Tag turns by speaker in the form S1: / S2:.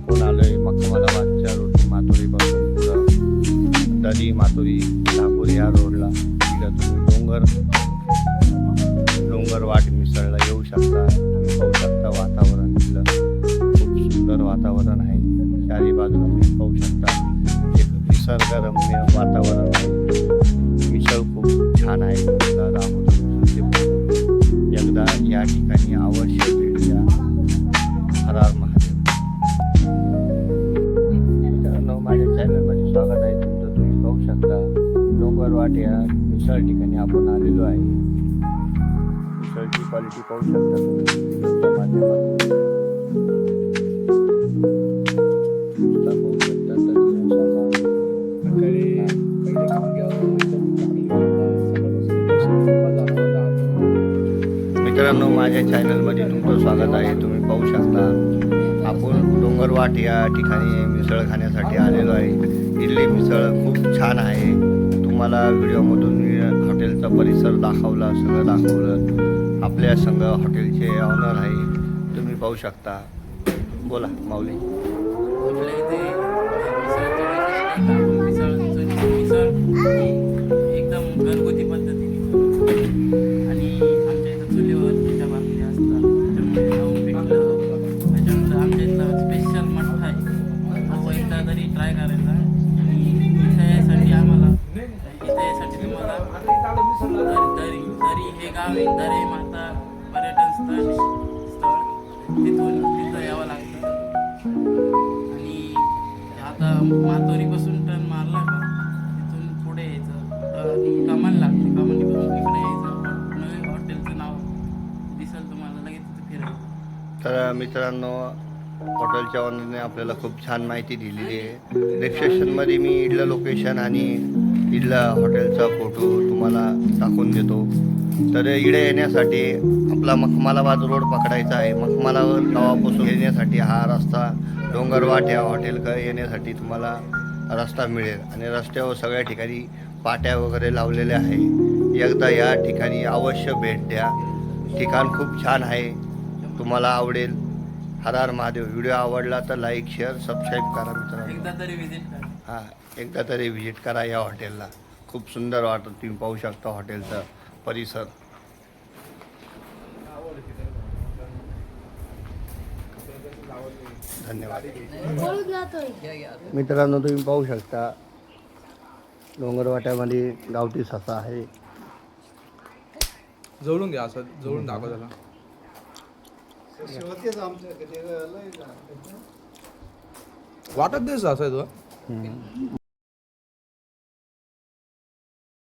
S1: टाकून आलोय मकमलाबादच्या रोडनी माथोरीपासून पुढं दरी माथोरी दापोर या रोडला तिथं तुम्ही डोंगर डोंगर वाट मिसळला येऊ शकता. तुम्ही पाहू शकता वातावरण तिथलं. खूप सुंदर वातावरण आहे. चारी बाजूला तुम्ही पाहू शकता. एक निसर्गरम्य वातावरण आहे. मिसळ खूप छान आहे. एकदा या ठिकाणी आवश्यक स्वागत आहे तुमचं. तुम्ही पाहू शकता डोंगरवाट या मिसळ ठिकाणी आपण आलेलो आहे. मिसळची क्वालिटी पाहू शकता माध्यमातून मित्रांनो माझ्या चॅनलमध्ये तुमचं स्वागत आहे. तुम्ही पाहू शकता. आपण डोंगरवाट या ठिकाणी मिसळ खाण्यासाठी आलेलो आहे. इथली मिसळ खूप छान आहे. तुम्हाला व्हिडिओमधून मी हॉटेलचा परिसर दाखवला सगळं दाखवलं. आपल्या संघ हॉटेलचे ऑनर आहे. तुम्ही पाहू शकता. बोला माऊली.
S2: दरी माता पर्यटन स्थळ स्थळ तिथून तिथं यावं लागतं. आणि आता मातोरीपासून टर्न मारला का तिथून पुढे यायचं. तर कमान लागते कमानीपासून इकडे यायचं. नवीन हॉटेलचं नाव दिसेल तुम्हाला लगेच तिथं फिरायचं.
S1: तर मित्रांनो हॉटेलच्या ऑनरने आपल्याला खूप छान माहिती दिलेली आहे. डिस्क्रिप्शनमध्ये मी इथलं लोकेशन आणि इडला हॉटेलचा फोटो तुम्हाला टाकून देतो. तर इकडे येण्यासाठी आपला मखमालाबाद रोड पकडायचा आहे. मखमालावर गावापासून येण्यासाठी हा रस्ता डोंगरवाट या हॉटेलकडे येण्यासाठी तुम्हाला रस्ता मिळेल. आणि रस्त्यावर सगळ्या ठिकाणी पाट्या वगैरे लावलेल्या आहे. एकदा या ठिकाणी अवश्य भेट द्या. ठिकाण खूप छान आहे. तुम्हाला आवडेल. हर हर महादेव. व्हिडिओ आवडला तर लाईक शेअर सबस्क्राईब करा मित्रांनो.
S2: एकदा तरी व्हिजिट करा.
S1: हां एकदा तरी व्हिजिट करा या हॉटेलला. खूप सुंदर वाटतं. तुम्ही पाहू शकता हॉटेलचा. परिसर. धन्यवाद. मित्रांनो तुम्ही पाहू शकता डोंगरवाट्यामध्ये गावठी ससा आहे.
S3: जवळून घ्या असं जवळून दाखव त्याला. वाटत दिस असं आहे.